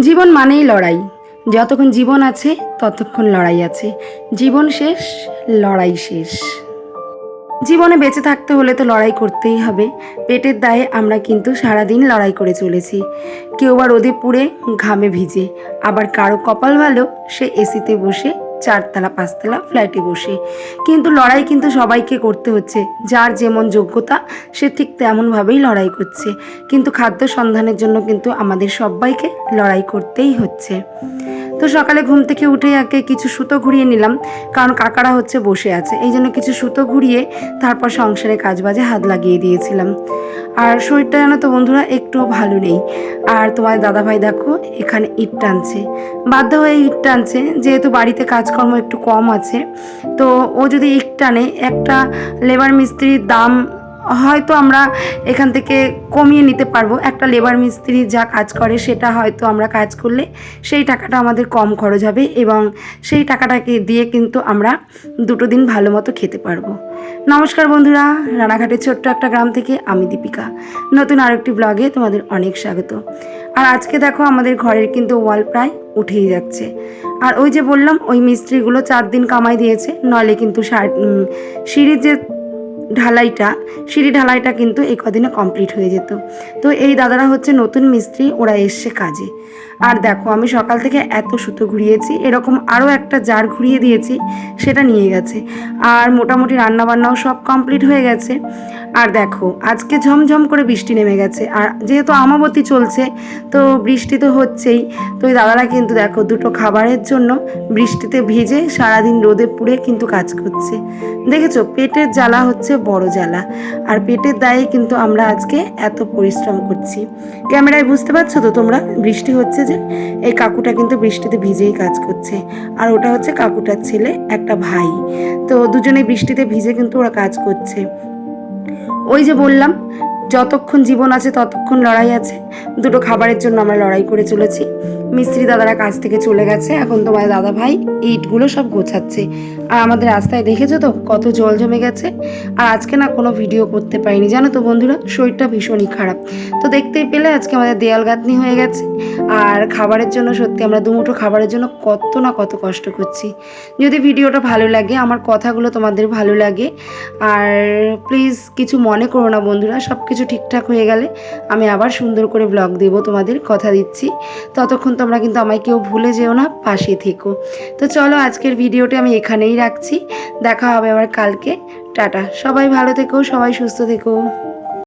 জীবন মানেই লড়াই। যতক্ষণ জীবন আছে, ততক্ষণ লড়াই আছে। জীবন শেষ, লড়াই শেষ। জীবনে বেঁচে থাকতে হলে তো লড়াই করতেই হবে। পেটের দায়ে আমরা কিন্তু সারাদিন লড়াই করে চলেছি। কেউ বা রোদে পুড়ে ঘামে ভিজে, আবার কারও কপাল ভালো, সে এসিতে বসে চারতলা, পাঁচতলা ফ্ল্যাটে বসে। কিন্তু লড়াই কিন্তু সবাইকে করতে হচ্ছে। যার যেমন যোগ্যতা, সে ঠিক তেমনভাবেই লড়াই করছে। কিন্তু খাদ্য সন্ধানের জন্য কিন্তু আমাদের সবাইকে লড়াই করতেই হচ্ছে। তো সকালে ঘুম থেকে উঠে আগে কিছু সুতো ঘুরিয়ে নিলাম, কারণ কাকারা হচ্ছে বসে আছে। এই জন্য কিছু সুতো ঘুরিয়ে তারপর সংসারে কাজ বাজে হাত লাগিয়ে দিয়েছিলাম। আর শরীরটা জানো তো বন্ধুরা, একটুও ভালো নেই। আর তোমার দাদাভাই দেখো, এখানে ইট টানছে। বাধ্য হয়ে ইট টানছে, যেহেতু বাড়িতে কাজকর্ম একটু কম আছে, তো ও যদি ইট টানে, একটা লেবার মিস্ত্রির দাম হয়তো আমরা এখান থেকে কমিয়ে নিতে পারব। একটা লেবার মিস্ত্রি যা কাজ করে সেটা হয়তো আমরা কাজ করলে সেই টাকাটা আমাদের কম খরচ হবে এবং সেই টাকাটাকে দিয়ে কিন্তু আমরা দুটো দিন ভালো মতো খেতে পারব। নমস্কার বন্ধুরা, রানাঘাটের ছোট্ট একটা গ্রাম থেকে আমি দীপিকা। নতুন আরেকটি ব্লগে তোমাদের অনেক স্বাগত। আর আজকে দেখো আমাদের ঘরের কিন্তু ওয়াল প্রায় উঠেই যাচ্ছে। আর ওই যে বললাম, ওই মিস্ত্রিগুলো চার দিন কামাই দিয়েছে, নইলে কিন্তু সিঁড়ির যে ঢালাইটা, সিঁড়ি ঢালাইটা কিন্তু এই কদিনে কমপ্লিট হয়ে যেত। তো এই দাদারা হচ্ছে নতুন মিস্ত্রি, ওরা এসছে কাজে। আর দেখো, আমি সকাল থেকে এত সুতো ঘুরিয়েছি, এরকম আরও একটা জার ঘুরিয়ে দিয়েছি, সেটা নিয়ে গেছে। আর মোটামুটি রান্নাবান্নাও সব কমপ্লিট হয়ে গেছে। আর দেখো, আজকে ঝমঝম করে বৃষ্টি নেমে গেছে। আর যেহেতু আমাবতী চলছে, তো বৃষ্টি তো হচ্ছেই। তো ওই দাদারা কিন্তু দেখো, দুটো খাবারের জন্য বৃষ্টিতে ভিজে সারাদিন রোদে পুড়ে কিন্তু কাজ করছে। দেখেছ, পেটের জ্বালা হচ্ছে বড় জ্বালা। আর পেটের দায়ে কিন্তু আমরা আজকে এত পরিশ্রম করছি। ক্যামেরায় বুঝতে পারছ তো তোমরা? বৃষ্টি হচ্ছে যে, এই কাকুটা কিন্তু বৃষ্টিতে ভিজেই কাজ করছে। আর ওটা হচ্ছে কাকুটার ছেলে, একটা ভাই। তো দুজনে বৃষ্টিতে ভিজে কিন্তু ওরা কাজ করছে। ওই যে বললাম যতক্ষণ জীবন আছে, ততক্ষণ লড়াই আছে। দুটো খাবারের জন্য আমরা লড়াই করে চলেছি। মিস্ত্রি দাদারা কাজ থেকে চলে গেছে। এখন তোমার দাদা ভাই ইটগুলো সব গোছাচ্ছে। আর আমাদের রাস্তায় দেখেছ তো কত জল জমে গেছে? আর আজকে না কোনো ভিডিও করতে পারিনি। জানো তো বন্ধুরা, শরীরটা ভীষণই খারাপ। তো দেখতেই পেলে আজকে আমাদের দেয়াল গাঁথনি হয়ে গেছে। আর খাবারের জন্য সত্যি আমরা দুমুঠো খাবারের জন্য কত না কত কষ্ট করছি। যদি ভিডিওটা ভালো লাগে, আমার কথাগুলো তোমাদের ভালো লাগে, আর প্লিজ কিছু মনে করো না বন্ধুরা সব কিছু ঠিকঠাক হয়ে গেলে আমি আবার সুন্দর করে ব্লগ দেব, তোমাদের কথা দিচ্ছি। ততক্ষণ তোমরা কিন্তু আমায় কেউ ভুলে যেও না, পাশে থেকো। তো চলো আজকের ভিডিওটি আমি এখানেই রাখছি। দেখা হবে আবার কালকে। টাটা। সবাই ভালো থেকো, সবাই সুস্থ থেকো।